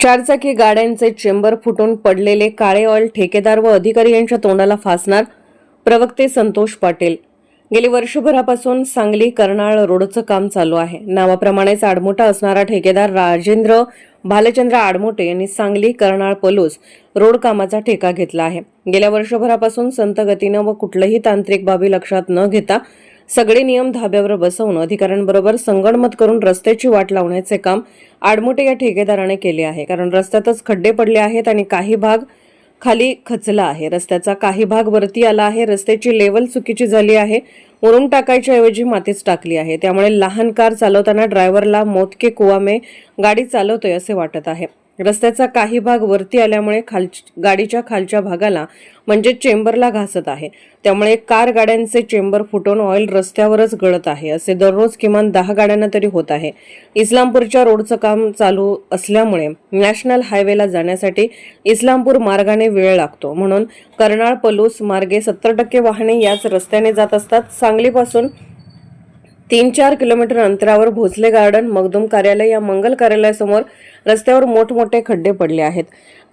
चारचाकी गाड्यांचे चेंबर फुटून पडलेले काळे ऑइल ठेकेदार व अधिकारी यांच्या तोंडाला फासणार प्रवक्ते संतोष पाटील. गेली वर्षभरापासून सांगली कर्नाळ रोडचं काम चालू आहे. नावाप्रमाणेच आडमोठा असणारा ठेकेदार राजेंद्र भालचंद्र आडमोटे यांनी सांगली कर्नाळ पलूस रोड कामाचा ठेका घेतला आहे. गेल्या वर्षभरापासून संत गतीनं व कुठलंही तांत्रिक बाबी लक्षात न घेता सगळे नियम धाब्यावर बसवून अधिकाऱ्यांबरोबर संगणमत करून रस्त्याची वाट लावण्याचे काम आडमोटे या ठेकेदाराने केले आहे. कारण रस्त्यातच खड्डे पडले आहेत आणि काही भाग खाली खचला आहे. रस्त्याचा काही भाग वरती आला आहे. रस्त्याची लेवल चुकीची झाली आहे. मुरुम टाकायच्या ऐवजी मातीच टाकली आहे. त्यामुळे लहान कार चालवताना ड्रायव्हरला मोतके कुवामे गाडी चालवतोय असे वाटत आहे. रस्त्याचा काही भाग वरती आल्यामुळे खाल गाडीच्या खालच्या भागाला म्हणजे चेंबरला घासत आहे. त्यामुळे कार गाड्यांचे चेंबर फुटून ऑइल रस्त्यावरच गळत आहे असे दररोज किमान दहा गाड्यांना तरी होत आहे. इस्लामपूरच्या रोडचं काम चालू असल्यामुळे नॅशनल हायवेला जाण्यासाठी इस्लामपूर मार्गाने वेळ लागतो. म्हणून कर्नाळ पलूस मार्गे सत्तर टक्के वाहने याच रस्त्याने जात असतात. सांगलीपासून तीन चार किलोमीटर अंतरावर भोसले गार्डन मगदुम कार्यालय या मंगल कार्यालयासमोर रस्त्यावर मोठमोठे खड्डे पडले आहेत.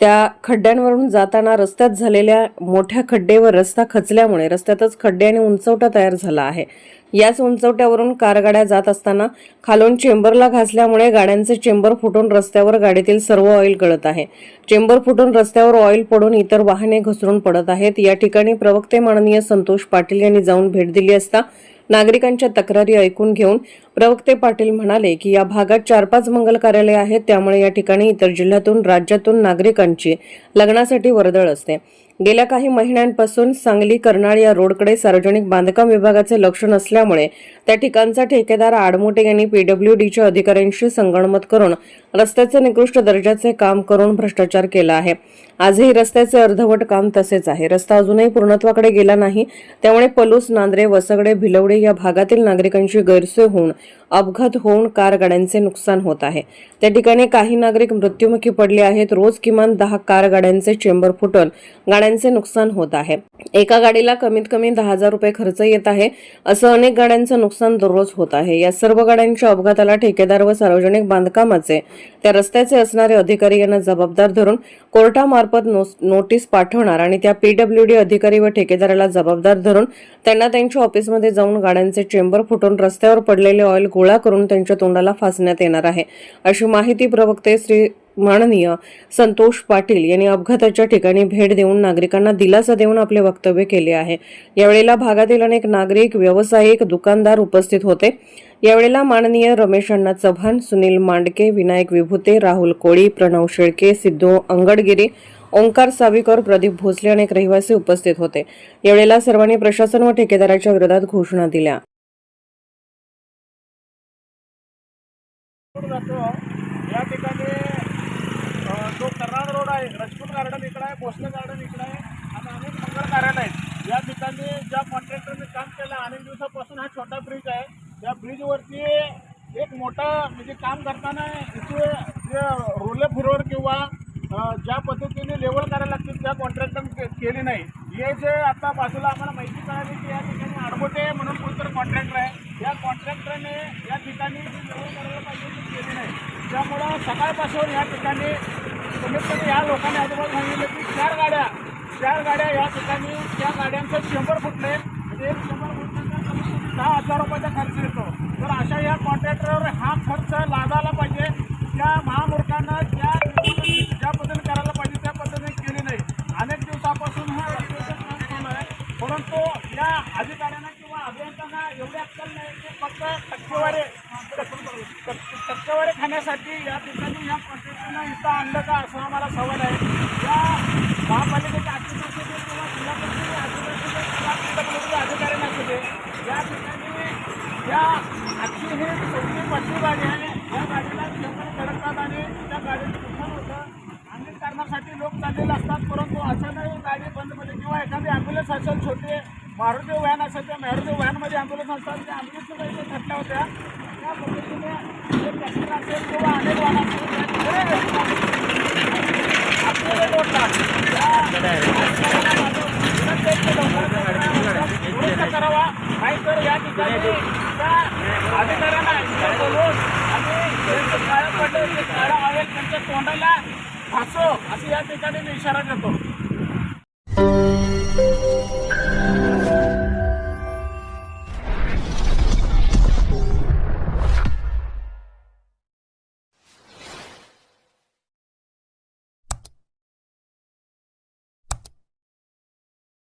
त्या खड्ड्यांवरून जाताना रस्त्यात झालेल्या मोठ्या खड्डेवर रस्ता खचल्यामुळे रस्त्यातच खड्डे आणि उंचवटा तयार झाला आहे. याच उंचवट्यावरून कारगाड्या जात असताना खालून चेंबरला घासल्यामुळे गाड्यांचे चेंबर फुटून रस्त्यावर गाडीतील सर्व ऑइल गळत आहे. चेंबर फुटून रस्त्यावर ऑइल पडून इतर वाहने घसरून पडत आहेत. या ठिकाणी प्रवक्ते माननीय संतोष पाटील यांनी जाऊन भेट दिली असता नागरिकांच्या तक्रारी ऐकून घेऊन प्रवक्ते पाटील म्हणाले की या भागात चार पाच मंगल कार्यालय आहेत. त्यामुळे या ठिकाणी इतर जिल्ह्यातून राज्यातून नागरिकांची लग्नासाठी वर्दळ असते. गेल्या काही महिन्यांपासून सांगली कर्नाळ या रोडकडे सार्वजनिक बांधकाम विभागाचे लक्ष नसल्यामुळे त्या ठिकाणचा ठेकेदार आडमोटे यांनी पीडब्ल्यूडीच्या अधिकाऱ्यांशी संगणमत करून रस्त्याचे निकृष्ट दर्जाचे काम करून भ्रष्टाचार केला आहे. आजही रस्त्याचे अर्धवट काम तसेच आहे. रस्ता अजूनही पूर्णत्वाकडे गेला नाही. त्यामुळे पलूस नांद्रे वसगडे भिलवडे या भागातील नागरिकांची गैरसोय होऊन अपघात होऊन कार गाड्यांचे नुकसान होत आहे. त्या ठिकाणी काही नागरिक मृत्युमुखी पडले आहेत. रोज किमान दहा कार गाड्यांचे चेंबर फुटून गाड्यांचे नुकसान होत आहे. एका गाडीला कमीत कमी दहा हजार रुपये खर्च येत आहे. असं अनेक गाड्यांचं नुकसान दररोज होत आहे. या सर्व गाड्यांच्या अपघाताला ठेकेदार व सार्वजनिक बांधकामाचे त्या रस्त्याचे असणारे अधिकारी यांना जबाबदार धरून कोर्टामार्फत नोटीस पाठवणार आणि त्या पीडब्ल्यूडी अधिकारी व ठेकेदाराला जबाबदार धरून त्यांना त्यांच्या ऑफिसमध्ये जाऊन गाड्यांचे चेंबर फुटून रस्त्यावर पडलेले ऑइल गोळा करून त्यांच्या तोंडाला फासण्यात येणार आहे. अशी माहिती प्रवक्ते श्री माननीय संतोष पाटील यांनी अपघाताच्या ठिकाणी भेट देऊन नागरिकांना दिलासा देऊन आपले वक्तव्य केले आहे. यावेळेला भागातील अनेक नागरिक व्यावसायिक दुकानदार उपस्थित होते. यावेळेला माननीय रमेश अण्णा चव्हाण सुनील मांडके विनायक विभूते राहुल कोळी प्रणव शेळके सिद्धू अंगडगिरी ओंकार सावीकर प्रदीप भोसले अनेक रहिवासी उपस्थित होते. यावेळेला सर्वांनी प्रशासन व ठेकेदाराच्या विरोधात घोषणा दिल्या. जातो या ठिकाणी जो कर्नाड रोड आहे रजपूत गार्डन इकडं आहे भोसले गार्डन इकडं आहे आणि अनेक मंगळ कार्यालय आहेत. या ठिकाणी ज्या कॉन्ट्रॅक्टरने काम केलं अनेक दिवसापासून हा छोटा ब्रिज आहे. या ब्रिजवरती एक मोठा म्हणजे काम करताना इथे जे रोले फुरोर किंवा ज्या पद्धतीने लेवल करायला लागतील त्या कॉन्ट्रॅक्टर केली नाही. हे जे आता बाजूला आम्हाला माहिती कळाली की या ठिकाणी आडबोटे म्हणून आहे या ठिकाणी पाहिजे केली नाही. त्यामुळं सकाळपासून या ठिकाणी कमीत कमी या लोकांनी आजोबा सांगितलं की चार गाड्या चार गाड्या या ठिकाणी त्या गाड्यांचं शंभर फुटले. म्हणजे एक शंभर फुटण्याचा कमीत कमी दहा हजार रुपयाचा खर्च येतो. तर अशा या कॉन्ट्रॅक्टरवर हा खर्च लादायला पाहिजे त्या महामूर्खांना ज्या ज्या पद्धतीने करायला पाहिजे त्या पद्धतीने केली नाही अनेक दिवसापासून हा रस्त्याचं काम चालू आहे परंतु या अधिकाऱ्यांना किंवा अभियंत्यांना एवढी अक्कल नाही की म्हणजे म्हणजे फक्त टक्केवारी टक्केवारी खाण्यासाठी या ठिकाणी या पद्धतीनं इथं आणलं का असं आम्हाला सवाल आहे. या महापालिकेच्या अधिकारी किंवा जिल्हा परिषदेच्या अधिकारी किंवा अधिकारी नसू या ठिकाणी या आजची ही चौथी पाचवी गाडी आहे. या गाडीला शंभर धडकतात आणि त्या गाडीचं नुकसान होतं. अनेक कारणासाठी लोक चाललेले असतात परंतु अचानक गाडी बंद पडली किंवा एखादी ॲम्ब्युलन्स असेल छोटे मारुती व्हॅन असेल त्या मारुती व्हॅनमध्ये ॲम्ब्युलन्स असतात. त्या ॲम्ब्युलन्सच्या काही थटल्या होत्या. त्या पद्धतीने जे ट्रॅक्टर असेल किंवा अनेक वाहन असेल त्या ठिकाणी आपल्याला दुरुस्त करावा. नाहीतर या ठिकाणी त्या अधिकाऱ्यांना बोलून आम्ही आणि काळं पडलं. ते काळं ऑइल त्यांच्या तोंडाला फासो. असं या ठिकाणी मी इशारा देतो.